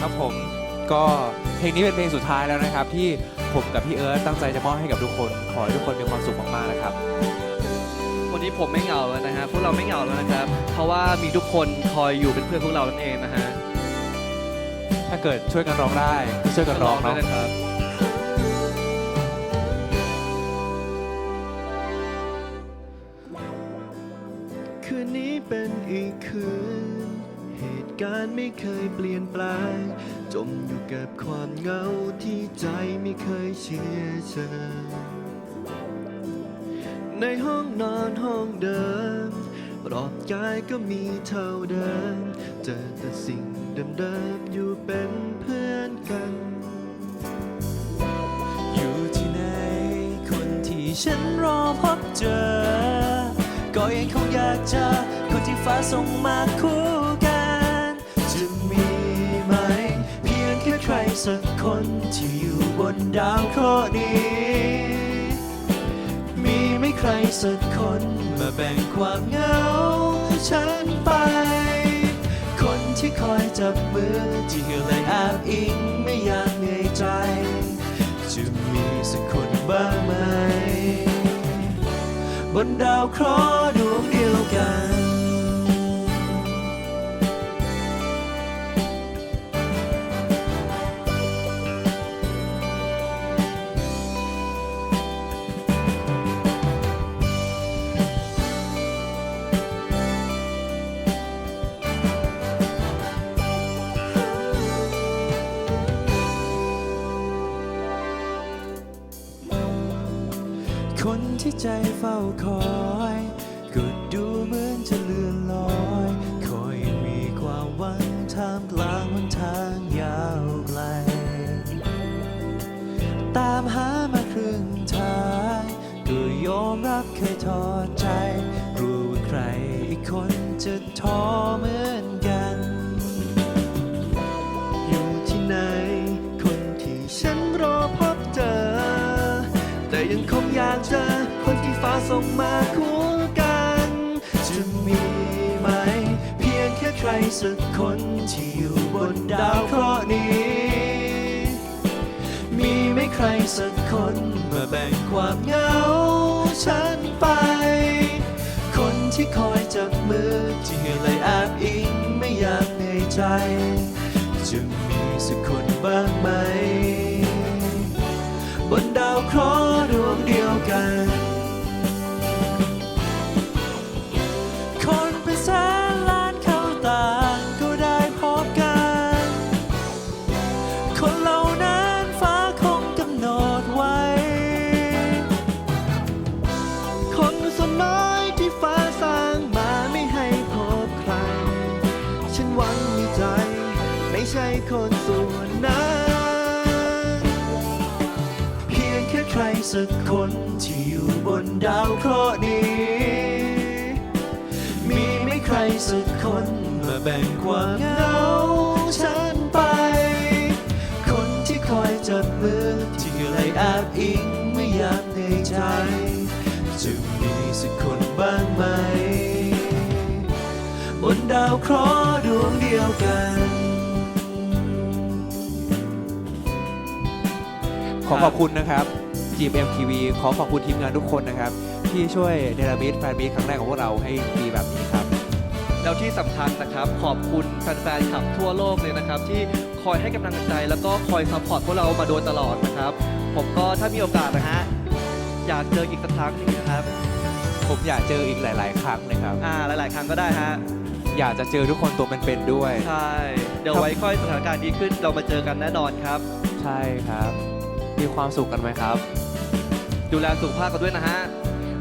ครับผมก็เพลงนี้เป็นเพลงสุดท้ายแล้วนะครับ ที่ผมกับพี่เอิร์ธตั้งใจจะมอบให้กับทุกคน ขอให้ทุกคนมีความสุขมากๆนะครับ วันนี้ผมไม่เหงาแล้วนะฮะพวกเราไม่เหงาแล้วนะครับ เพราะว่ามีทุกคนคอยอยู่เป็นเพื่อนพวกเรานั่นเองนะฮะถ้าเกิดช่วยกันร้องได้ช่วยกันร้องด้วยเนาะนะครับ คืนนี้เป็นอีกคืนเหตุ การไม่เคยเปลี่ยนแปลง จมอยู่กับความเหงาที่ใจไม่เคยเชื่อเชิญในห้องนอนห้องเดิมปลอบกายก็มีเท่าเดิม เจอแต่สิ่งเดิมๆอยู่เป็นเพื่อนกัน อยู่ที่ไหนคนที่ฉันรอพบเจอ ก็ยังคงอยากเจอคนที่ฟ้าส่งมาคู่ รสักคนที่อยู่บนดาวเคราะห์นี้ มีไม่ใครสักคนมาแบ่งความเหงาฉันไป คนที่คอยจับมือที่เลยแอบอิงไม่อยากเหนื่อยใจ จะมีสักคนบ้างไหม บนดาวเคราะห์ดวงเดียวกัน คนที่ใจเฝ้าคอยก็ดูเหมือนจะเลื่อนลอยคอยมีความหวังท่ามกลางหนทางยาวไกล ตามหามาครึ่งทางก็ยอมรับเคยท้อใจ รู้ว่าใครอีกคนจะท้อเหมือน ยังคงอยากเจอคนที่ฟ้าส่งมาคู่กัน จะมีไหม เพียงแค่ใครสักคนที่อยู่บนดาวเคราะห์นี้ มีไหม่ใครสักคนมาแบ่งความเหงาฉันไป คนที่คอยจับมือที่เลยแอบอิงไม่อยากเหนื่อยใจ จะมีสักคนบ้างไหม บนดาวเคราะห์ดวงเดียวกัน คนเป็นแสนล้านเขาต่างก็ได้พบกัน คนเหล่านั้นฟ้าคงกำหนดไว้ คนส่วนน้อยที่ฟ้าสร้างมาไม่ให้พบใคร ฉันหวังในใจ ไม่ใช่คนส่วนนั้น รสักคนที่อยู่บนดาวเคราะห์นี้ มีไหม่ใครสักคนมาแบ่งความเหงาฉันไป คนที่คอยจับมือที่เลยแอบอิงไม่อยากเหนื่อยใจ จะมีสักคนบ้างไหม บนดาวเคราะห์ดวงเดียวกัน ขอขอบคุณนะครับ GMM TV ขอขอบคุณทีมงานทุกคนนะครับ ที่ช่วยเนรมิตแฟนมีตครั้งแรกของพวกเราให้ดีแบบนี้ครับ แล้วที่สำคัญนะครับ ขอบคุณแฟนๆขับทั่วโลกเลยนะครับ ที่คอยให้กำลังใจแล้วก็คอยซัพพอร์ตพวกเรามาโดยตลอดนะครับ ผมก็ถ้ามีโอกาสนะฮะอยากเจออีกสักครั้งหนึงนะครับผมอยากเจออีกหลาย ๆ ครั้งเลยครับ อ่าหลาย ๆ ครั้งก็ได้ฮะอยากจะเจอทุกคนตัวเป็นๆด้วย ใช่เดี๋ยวไว้ค่อยสถานการณ์ดีขึ้นเรามาเจอกันแน่นอนครับ ใช่ครับ มีความสุขกันไหมครับ ดูแลสุขภาพกันด้วยนะฮะ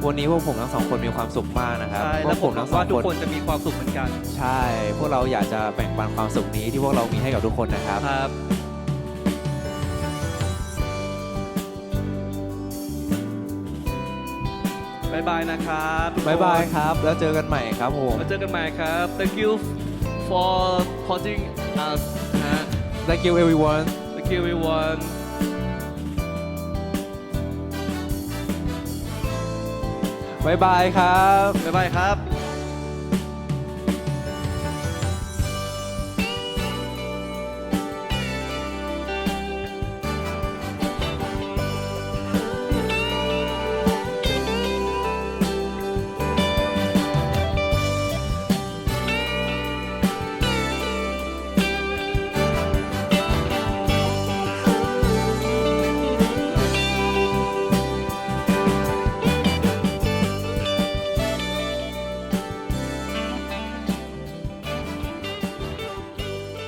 วันนี้พวกผมทั้งสองคนมีความสุขมากนะครับใช่พแล้ววกผผมมหวัทั้งงสอว่างทุกคนคนจะมีความสุขเหมือนกันใช่ พวกเราอยากจะแบ่งปันความสุขนี้ที่พวกเรามีให้กับทุกคนนะครับ ครับบายบายนะครับทุกคนบ๊ายบายครับ แล้วเจอกันใหม่ครับผมมาเจอกันใหม่ครับ thank you for supporting us นะฮะ Thank you everyone thank you everyone บ๊ายบายครับ บ๊ายบายครับ